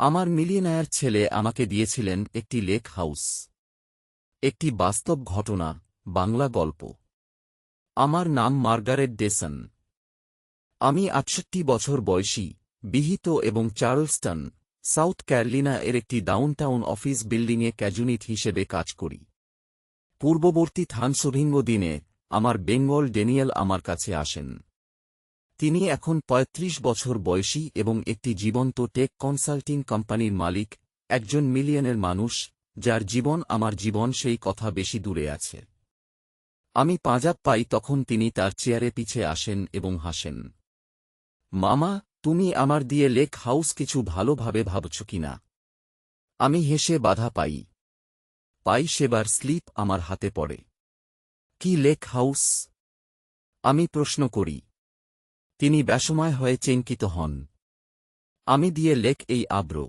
আমার মিলিয়নায়ার ছেলে আমাকে দিয়েছিলেন একটি লেক হাউস। একটি বাস্তব ঘটনা, বাংলা গল্প। আমার নাম মার্গারেট ডেসন। আমি আটষট্টি বছর বয়সী, বিহিত এবং চার্লস্টন, সাউথ ক্যারলিনা এর একটি ডাউনটাউন অফিস বিল্ডিংয়ে ক্যাজুনিট হিসেবে কাজ করি। পূর্ববর্তী থানসভিঙ্গ দিনে, আমার বেঙ্গল ডেনিয়েল আমার কাছে আসেন। তিনি এখন ৩৫ বছর বয়সী এবং একটি জীবন্ত টেক কনসাল্টিং কোম্পানির মালিক, একজন মিলিয়নের মানুষ, যার জীবন আমার জীবন সেই কথা বেশি দূরে আছে। আমি পাঁজাব পাই তখন তিনি তার চেয়ারে পিছে আসেন এবং হাসেন। মামা, তুমি আমার দিয়ে লেক হাউস কিছু ভালোভাবে ভাবছ কিনা আমি হেসে বাধা পাই। পাই সেবার স্লিপ আমার হাতে পড়ে। কি লেক হাউস? আমি প্রশ্ন করি। তিনি ব্যাসময় হয়ে চিন্তিত হন। আমি দিয়ে লেখ এই আব্র।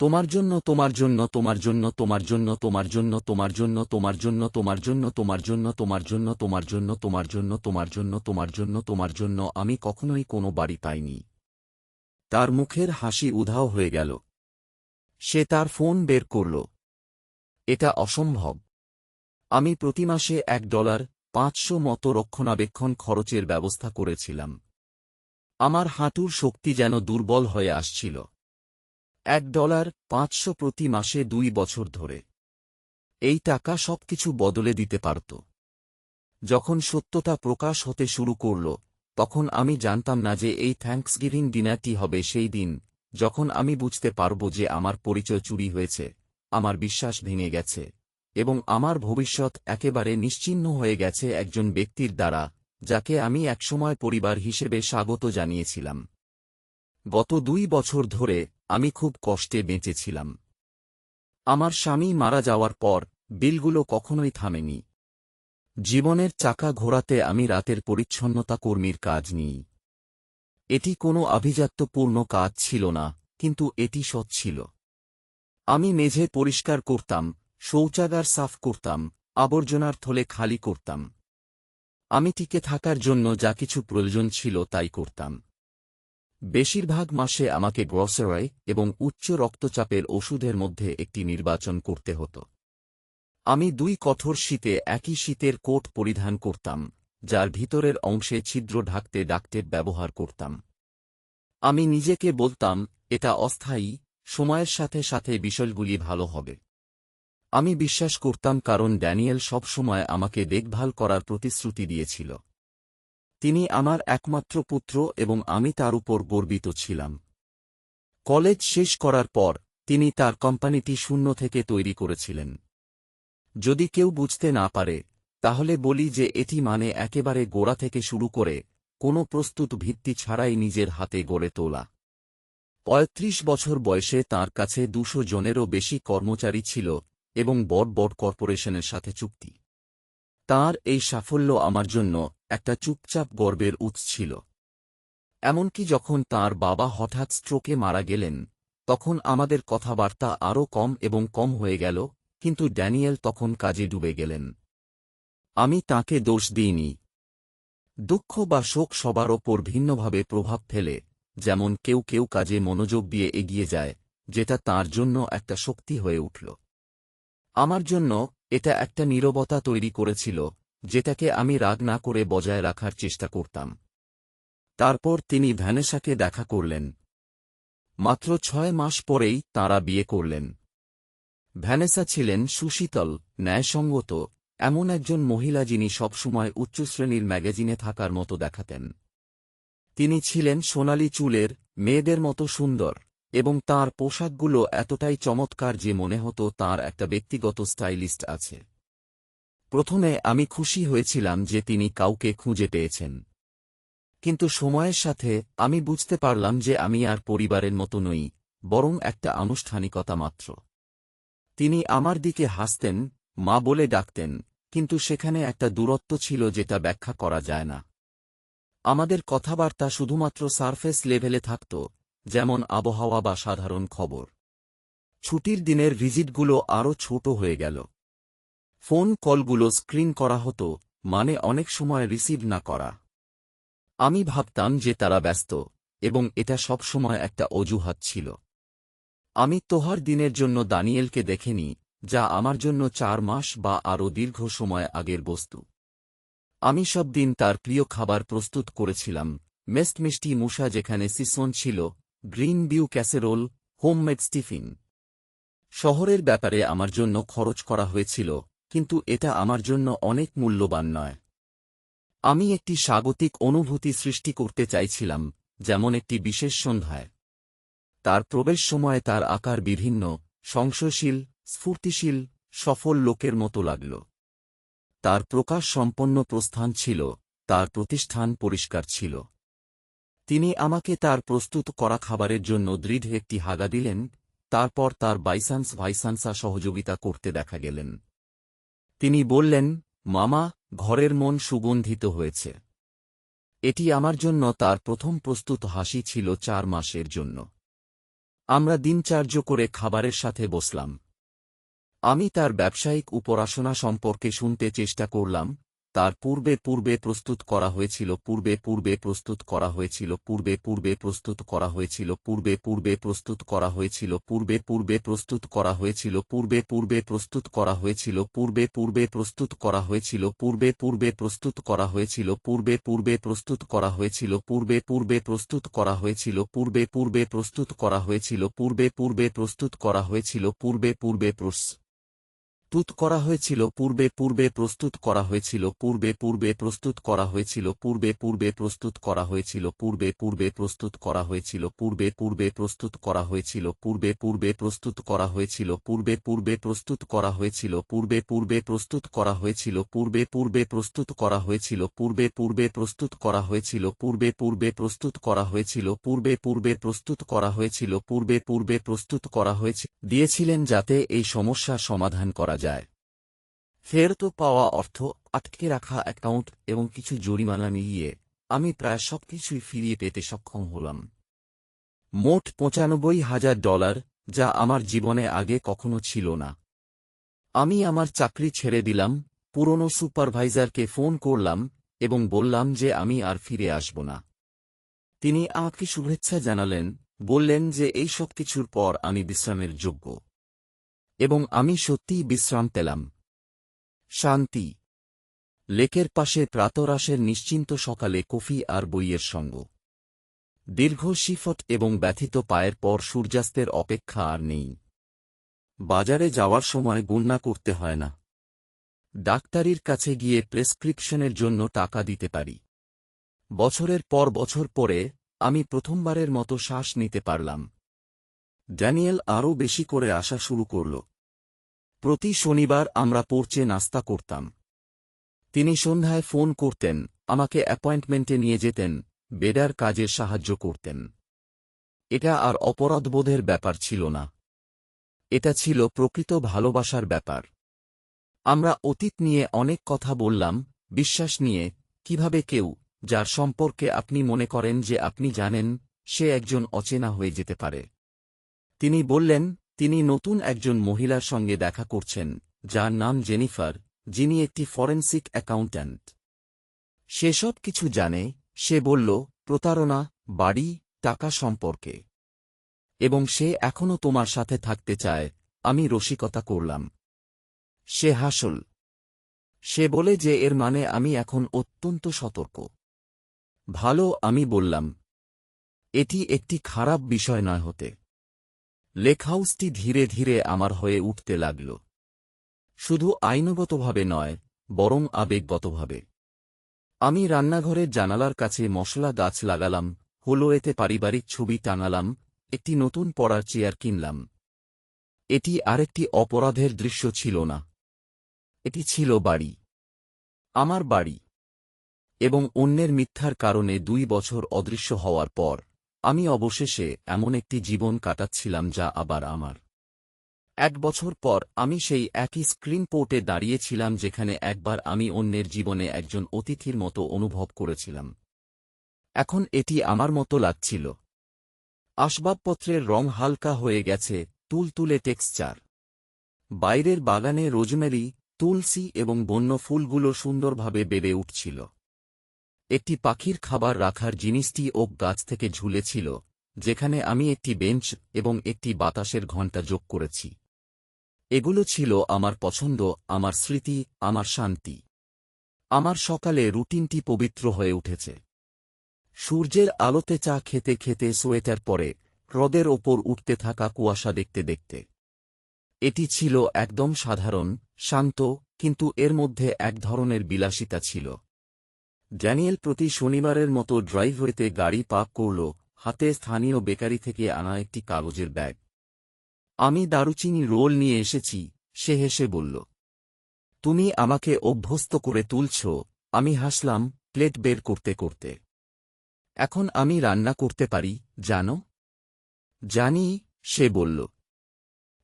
তোমার জন্য তোমার জন্য তোমার জন্য তোমার জন্য তোমার জন্য তোমার জন্য তোমার জন্য তোমার জন্য তোমার জন্য তোমার জন্য তোমার জন্য তোমার জন্য তোমার জন্য তোমার জন্য তোমার জন্য আমি কখনোই কোনো বাড়ি পাইনি তার মুখের হাসি উধাও হয়ে গেল সে তার ফোন বের করল এটা অসম্ভব আমি প্রতি মাসে এক ডলার পাঁচশো মতো রক্ষণাবেক্ষণ খরচের ব্যবস্থা করেছিলাম আমার হাঁটুর শক্তি যেন দুর্বল হয়ে আসছিল এক ডলার পাঁচশো প্রতি মাসে দুই বছর ধরে। এই টাকা সবকিছু বদলে দিতে পারত। যখন সত্যতা প্রকাশ হতে শুরু করল, তখন আমি জানতাম না যে এই থ্যাঙ্কসগিভিং ডিনারটি হবে সেই দিন, যখন আমি বুঝতে পারব যে আমার পরিচয় চুরি হয়েছে, আমার বিশ্বাস ভেঙে গেছে, এবং আমার ভবিষ্যৎ একেবারে নিশ্চিহ্ন হয়ে গেছে একজন ব্যক্তির দ্বারা, যাকে আমি একসময় পরিবার হিসেবে স্বাগত জানিয়েছিলাম। গত দুই বছর ধরে আমি খুব কষ্টে বেঁচেছিলাম। আমার স্বামী মারা যাওয়ার পর, বিলগুলো কখনোই থামেনি। জীবনের চাকা ঘোরাতে আমি রাতের পরিচ্ছন্নতা কর্মীর কাজ নিই। এটি কোনো আভিজাত্যপূর্ণ কাজ ছিল না, কিন্তু এটি সৎ ছিল। আমি মেঝে পরিষ্কার করতাম, শৌচাগার সাফ করতাম, আবর্জনার থলে খালি করতাম। আমি টিকে থাকার জন্য যা কিছু প্রয়োজন ছিল তাই করতাম। বেশিরভাগ মাসে আমাকে গ্রসারি এবং উচ্চ রক্তচাপের ওষুধের মধ্যে একটি নির্বাচন করতে হতো। আমি দুই কঠোর শীতে একই শীতের কোট পরিধান করতাম, যার ভিতরের অংশে ছিদ্র ঢাকতে ডাকটেপ ব্যবহার করতাম। আমি নিজেকে বলতাম, এটা অস্থায়ী, সময়ের সাথে সাথে বিষয়গুলি ভালো হবে। আমি বিশ্বাস করতাম, কারণ ড্যানিয়েল সবসময় আমাকে দেখভাল করার প্রতিশ্রুতি দিয়েছিল। তিনি আমার একমাত্র পুত্র এবং আমি তার উপর গর্বিত ছিলাম। কলেজ শেষ করার পর, তিনি তার কোম্পানিটি শূন্য থেকে তৈরি করেছিলেন। যদি কেউ বুঝতে না পারে, তাহলে বলি যে এটি মানে একেবারে গোড়া থেকে শুরু করে, কোনো প্রস্তুত ভিত্তি ছাড়াই নিজের হাতে গড়ে তোলা। পঁয়ত্রিশ বছর বয়সে তার কাছে দুশো জনেরও বেশি কর্মচারী ছিল এবং বড় বড় কর্পোরেশনের সাথে চুক্তি। তার এই সাফল্য আমার জন্য একটা চুপচাপ গর্বের উৎস ছিল। এমনকি যখন তার বাবা হঠাৎ স্ট্রোকে মারা গেলেন, তখন আমাদের কথাবার্তা আরও কম এবং কম হয়ে গেল, কিন্তু ড্যানিয়েল তখন কাজে ডুবে গেলেন। আমি তাকে দোষ দিইনি। দুঃখ বা শোক সবার ওপর ভিন্নভাবে প্রভাব ফেলে, যেমন কেউ কেউ কাজে মনোযোগ দিয়ে এগিয়ে যায়, যেটা তার জন্য একটা শক্তি হয়ে উঠল। আমার জন্য এটা একটা নীরবতা তৈরি করেছিল যেটাকে আমি রাগ না করে বজায় রাখার চেষ্টা করতাম। তারপর তিনি ভ্যানেসাকে দেখা করলেন। মাত্র ছয় মাস পরেই তাঁরা বিয়ে করলেন। ভ্যানেসা ছিলেন সুশীতল, ন্যায়সঙ্গত, এমন একজন মহিলা যিনি সবসময় উচ্চশ্রেণীর ম্যাগাজিনে থাকার মতো দেখাতেন। তিনি ছিলেন সোনালি চুলের, মেয়েদের মতো সুন্দর, এবং তার পোশাকগুলো এতটাই চমৎকার যে মনে হতো তার একটা ব্যক্তিগত স্টাইলিস্ট আছে। প্রথমে আমি খুশি হয়েছিলাম যে তিনি কাউকে খুঁজে পেয়েছেন। কিন্তু সময়ের সাথে আমি বুঝতে পারলাম যে আমি আর পরিবারের মতো নই, বরং একটা আনুষ্ঠানিকতা মাত্র। তিনি আমার দিকে হাসতেন, মা বলে ডাকতেন, কিন্তু সেখানে একটা দূরত্ব ছিল যেটা ব্যাখ্যা করা যায় না। আমাদের কথাবার্তা শুধুমাত্র সারফেস লেভেলে থাকত, যেমন আবহাওয়া বা সাধারণ খবর। ছুটির দিনের ভিজিটগুলো আরও ছোট হয়ে গেল। ফোন কলগুলো স্ক্রিন করা হতো মানে অনেক সময় রিসিভ না করা। আমি ভাবতাম যে তারা ব্যস্ত, এবং এটা সবসময় একটা অজুহাত ছিল। আমি তোহার দিনের জন্য দানিয়েলকে দেখেনি, যা আমার জন্য চার মাস বা আরও দীর্ঘ সময় আগের বস্তু। আমি সব দিন তার প্রিয় খাবার প্রস্তুত করেছিলাম, মেস্ট মিষ্টি মুসা যেখানে সিসন ছিল, green bean casserole, homemade stuffing. শহরের ব্যাপারে আমার জন্য খরচ করা হয়েছিল কিন্তু এটা আমার জন্য অনেক মূল্যবান নয়। আমি একটি স্বাগতিক অনুভূতি সৃষ্টি করতে চাইছিলাম, যেমন একটি বিশেষ সন্ধ্যায়। তার প্রবেশ সময়ে তার আকার বিভিন্ন, সংশয়শীল, স্ফূর্তিশীল, সফল লোকের মতো লাগল। তার প্রকাশ সম্পন্ন প্রস্থান ছিল, তার প্রতিষ্ঠান পরিষ্কার ছিল। তিনি আমাকে তার প্রস্তুত করা খাবারের জন্য দৃঢ় একটি হাগা দিলেন, তারপর তার বাইসান্স ভাইসান্সা সহযোগিতা করতে দেখা গেলেন। তিনি বললেন, মামা, ঘরের মন সুগন্ধিত হয়েছে। এটি আমার জন্য তার প্রথম প্রস্তুত হাসি ছিল চার মাসের জন্য। আমরা দিনচার্য করে খাবারের সাথে বসলাম। আমি তার ব্যবসায়িক উপরাসনা সম্পর্কে শুনতে চেষ্টা করলাম তার পূর্বে পূর্বে প্রস্তুত করা হয়েছিল পূর্বে পূর্বে প্রস্তুত করা হয়েছিল পূর্বে পূর্বে প্রস্তুত করা হয়েছিল পূর্বে পূর্বে প্রস্তুত করা হয়েছিল পূর্বে পূর্বে প্রস্তুত করা হয়েছিল পূর্বে পূর্বে প্রস্তুত করা হয়েছিল পূর্বে পূর্বে প্রস্তুত করা হয়েছিল পূর্বে পূর্বে প্রস্তুত করা হয়েছিল পূর্বে পূর্বে প্রস্তুত করা হয়েছিল পূর্বে পূর্বে প্রস্তুত করা হয়েছিল পূর্বে পূর্বে প্রস্তুত করা হয়েছিল পূর্বে পূর্বে প্রস্তুত করা হয়েছিল পূর্বে পূর্বে প্রস প্রস্তুত করা হয়েছিল পূর্বে পূর্বে প্রস্তুত করা হয়েছিল পূর্বে পূর্বে প্রস্তুত করা হয়েছিল পূর্বে পূর্বে প্রস্তুত করা হয়েছিল পূর্বে পূর্বে প্রস্তুত করা হয়েছিল পূর্বে পূর্বে প্রস্তুত করা হয়েছিল পূর্বে পূর্বে প্রস্তুত করা হয়েছিল পূর্বে পূর্বে প্রস্তুত করা হয়েছিল পূর্বে পূর্বে প্রস্তুত করা হয়েছিল পূর্বে পূর্বে প্রস্তুত করা হয়েছিল পূর্বে পূর্বে প্রস্তুত করা হয়েছিল পূর্বে পূর্বে প্রস্তুত করা হয়েছিল পূর্বে পূর্বে প্রস্তুত করা হয়েছিল পূর্বে পূর্বে প্রস্তুত করা হয়েছে দিয়েছিলেন যাতে এই সমস্যা সমাধান করা যায় ফেরত পাওয়া অর্থ আটকে রাখা অ্যাকাউন্ট এবং কিছু জরিমানা মিলিয়ে আমি প্রায় সবকিছুই ফিরিয়ে পেতে সক্ষম হলাম। মোট পঁচানব্বই হাজার ডলার যা আমার জীবনে আগে কখনো ছিল না। আমি আমার চাকরি ছেড়ে দিলাম, পুরনো সুপারভাইজারকে ফোন করলাম এবং বললাম যে আমি আর ফিরে আসব না। তিনি আমাকে শুভেচ্ছা জানালেন, বললেন যে এই সব কিছুর পর আমি বিশ্রামের যোগ্য। এবং আমি সত্যিই বিশ্রাম পেলাম। শান্তি। লেকের পাশে প্রাতরাশের নিশ্চিন্ত সকালে কফি আর বইয়ের সঙ্গ। দীর্ঘ শিফট এবং ব্যথিত পায়ের পর সূর্যাস্তের অপেক্ষা আর নেই। বাজারে যাওয়ার সময় গুণনা করতে হয় না। ডাক্তারির কাছে গিয়ে প্রেসক্রিপশনের জন্য টাকা দিতে পারি। বছরের পর বছর পরে আমি প্রথমবারের মতো শ্বাস নিতে পারলাম। ড্যানিয়েল আরও বেশি করে আসা শুরু করল। প্রতি শনিবার আমরা পড়চে নাস্তা করতাম। তিনি সন্ধ্যায় ফোন করতেন, আমাকে অ্যাপয়েন্টমেন্টে নিয়ে যেতেন, বেডার কাজে সাহায্য করতেন। এটা আর অপরাধবোধের ব্যাপার ছিল না। এটা ছিল প্রকৃত ভালোবাসার ব্যাপার। আমরা অতীত নিয়ে অনেক কথা বললাম, বিশ্বাস নিয়ে, কীভাবে কেউ, যার সম্পর্কে আপনি মনে করেন যে আপনি জানেন, সে একজন অচেনা হয়ে যেতে পারে। তিনি বললেন, তিনি নতুন একজন মহিলার সঙ্গে দেখা করছেন, যার নাম জেনিফার, যিনি একটি ফরেন্সিক অ্যাকাউন্ট্যান্ট। সে সব কিছু জানে, সে বলল, প্রতারণা, বাড়ি, টাকা সম্পর্কে। এবং সে এখনও তোমার সাথে থাকতে চায়, আমি রসিকতা করলাম। সে হাসল। সে বলে যে এর মানে আমি এখন অত্যন্ত সতর্ক। ভালো, আমি বললাম। এটি একটি খারাপ বিষয় নয় হতে। লেকহাউসটি ধীরে ধীরে আমার হয়ে উঠতে লাগল। শুধু আইনগতভাবে নয়, বরং আবেগগতভাবে। আমি রান্নাঘরের জানালার কাছে মশলা গাছ লাগালাম হলো এতে পারিবারিক ছবি টাঙালাম, একটি নতুন পড়ার চেয়ার কিনলাম। এটি আরেকটি অপরাধের দৃশ্য ছিল না। এটি ছিল বাড়ি। আমার বাড়ি। এবং অন্যের মিথ্যার কারণে দুই বছর অদৃশ্য হওয়ার পর। আমি অবশেষে এমন একটি জীবন কাটাচ্ছিলাম যা আবার আমার। এক বছর পর আমি সেই একই স্ক্রিন পোর্টে দাঁড়িয়েছিলাম যেখানে একবার আমি অন্যের জীবনে একজন অতিথির মতো অনুভব করেছিলাম। এখন এটি আমার মতো লাগছিল। আসবাবপত্রের রং হালকা হয়ে গেছে, তুলতুলে টেক্সচার। বাইরের বাগানে রোজমেরি, তুলসী এবং বন্য ফুলগুলো সুন্দরভাবে বেড়ে উঠছিল। একটি পাখির খাবার রাখার জিনিসটি ওক গাছ থেকে ঝুলেছিল, যেখানে আমি একটি বেঞ্চ এবং একটি বাতাসের ঘণ্টা যোগ করেছি। এগুলো ছিল আমার পছন্দ, আমার স্মৃতি, আমার শান্তি। আমার সকালে রুটিনটি পবিত্র হয়ে উঠেছে। সূর্যের আলোতে চা খেতে খেতে সোয়েটার পরে হ্রদের ওপর উঠতে থাকা কুয়াশা দেখতে দেখতে। এটি ছিল একদম সাধারণ, শান্ত, কিন্তু এর মধ্যে এক ধরনের বিলাসিতা ছিল। ড্যানিয়েল প্রতি শনিবারের মতো ড্রাইভওয়েতে গাড়ি পার্ক করল, হাতে স্থানীয় বেকারি থেকে আনা একটি কাগজের ব্যাগ। আমি দারুচিনি রোল নিয়ে এসেছি, সে হেসে বলল। তুমি আমাকে অভ্যস্ত করে তুলছ, আমি হাসলাম, প্লেট বের করতে করতে। এখন আমি রান্না করতে পারি, জানো? জানি, সে বলল।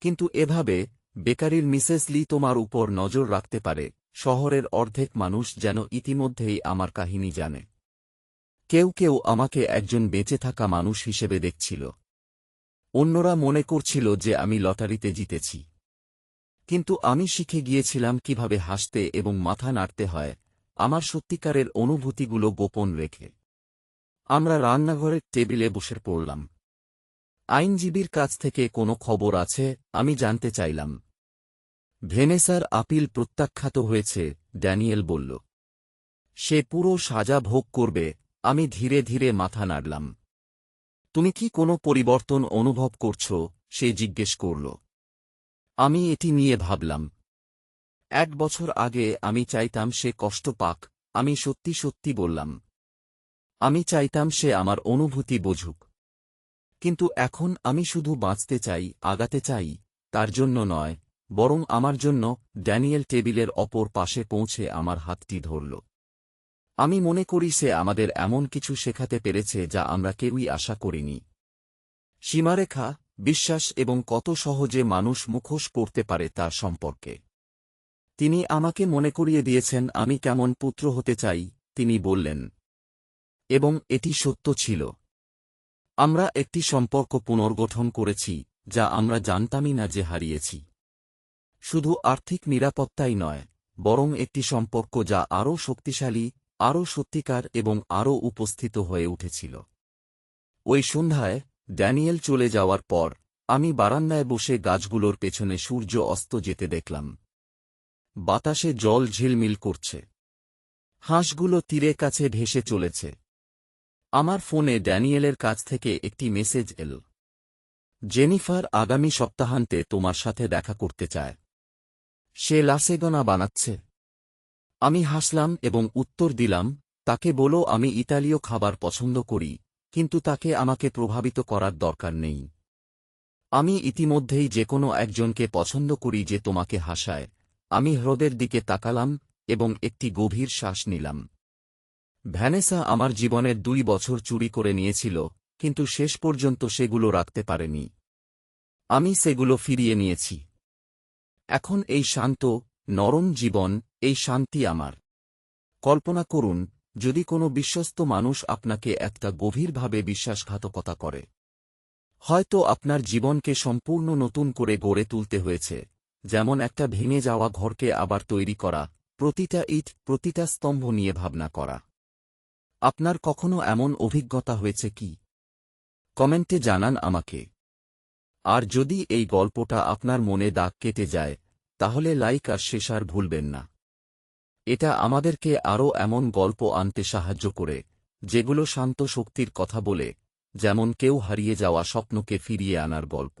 কিন্তু এভাবে, বেকারির মিসেস লি তোমার উপর নজর রাখতে পারে। শহরের অর্ধেক মানুষ যেন ইতিমধ্যেই আমার কাহিনী জানে। কেউ কেউ আমাকে একজন বেঁচে থাকা মানুষ হিসেবে দেখছিল। অন্যরা মনে করছিল যে আমি লটারিতে জিতেছি। কিন্তু আমি শিখে গিয়েছিলাম কীভাবে হাসতে এবং মাথা নাড়তে হয়, আমার সত্যিকারের অনুভূতিগুলো গোপন রেখে। আমরা রান্নাঘরের টেবিলে বসে পড়লাম। আইনজীবীর কাছ থেকে কোনো খবর আছে, আমি জানতে চাইলাম। ভেনেসার আপিল প্রত্যাখ্যাত হয়েছে, ড্যানিয়েল বলল। সে পুরো সাজা ভোগ করবে, আমি ধীরে ধীরে মাথা নাড়লাম। তুমি কি কোনো পরিবর্তন অনুভব করছ? সে জিজ্ঞেস করল। আমি এটি নিয়ে ভাবলাম। এক বছর আগে আমি চাইতাম সে কষ্ট পাক, আমি সত্যি সত্যি বললাম। আমি চাইতাম সে আমার অনুভূতি বুঝুক। কিন্তু এখন আমি শুধু বাঁচতে চাই, আগাতে চাই, তার জন্য নয় বরং আমার জন্য ড্যানিয়েল টেবিলের অপর পাশে পৌঁছে আমার হাতটি ধরল। আমি মনে করি সে আমাদের এমন কিছু শেখাতে পেরেছে যা আমরা কেউই আশা করিনি। সীমারেখা, বিশ্বাস এবং কত সহজে মানুষ মুখোশ করতে পারে তার সম্পর্কে। তিনি আমাকে মনে করিয়ে দিয়েছেন, আমি কেমন পুত্র হতে চাই? তিনি বললেন। এবং এটি সত্য ছিল। আমরা একটি সম্পর্ক পুনর্গঠন করেছি, যা আমরা জানতামই না যে হারিয়েছি। শুধু আর্থিক নিরাপত্তাই নয়, বরং একটি সম্পর্ক যা আরও শক্তিশালী, আরও সত্যিকার এবং আরও উপস্থিত হয়ে উঠেছিল। ওই সন্ধ্যায় ড্যানিয়েল চলে যাওয়ার পর আমি বারান্দায় বসে গাছগুলোর পেছনে সূর্য অস্ত যেতে দেখলাম। বাতাসে জল ঝিলমিল করছে। হাঁসগুলো তীরে কাছে ভেসে চলেছে। আমার ফোনে ড্যানিয়েলের কাছ থেকে একটি মেসেজ এল। জেনিফার আগামী সপ্তাহান্তে তোমার সাথে দেখা করতে চায়। সে লাসেগনা বানাচ্ছে। আমি হাসলাম এবং উত্তর দিলাম, তাকে বলো আমি ইতালীয় খাবার পছন্দ করি, কিন্তু তাকে আমাকে প্রভাবিত করার দরকার নেই। আমি ইতিমধ্যেই যে কোনো একজনকে পছন্দ করি যে তোমাকে হাসায়। আমি হ্রদের দিকে তাকালাম এবং একটি গভীর শ্বাস নিলাম। ভ্যানেসা আমার জীবনের দুই বছর চুরি করে নিয়েছিল, কিন্তু শেষ পর্যন্ত সেগুলো রাখতে পারেনি। আমি সেগুলো ফিরিয়ে নিয়েছি। এখন এই শান্ত, নরম জীবন, এই শান্তি আমার। কল্পনা করুন, যদি কোনো বিশ্বস্ত মানুষ আপনাকে একটা গভীরভাবে বিশ্বাসঘাতকতা করে। হয়তো আপনার জীবনকে সম্পূর্ণ নতুন করে গড়ে তুলতে হয়েছে, যেমন একটা ভেঙে যাওয়া ঘরকে আবার তৈরি করা, প্রতিটা ইট, প্রতিটা স্তম্ভ নিয়ে ভাবনা করা। আপনার কখনো এমন অভিজ্ঞতা হয়েছে কি? কমেন্টে জানান আমাকে। আর যদি এই গল্পটা আপনার মনে দাগ কেটে যায়, তাহলে লাইক আর শেষার ভুলবেন না। এটা আমাদেরকে আরও এমন গল্প আনতে সাহায্য করে, যেগুলো শান্ত শক্তির কথা বলে, যেমন কেউ হারিয়ে যাওয়া স্বপ্নকে ফিরিয়ে আনার গল্প।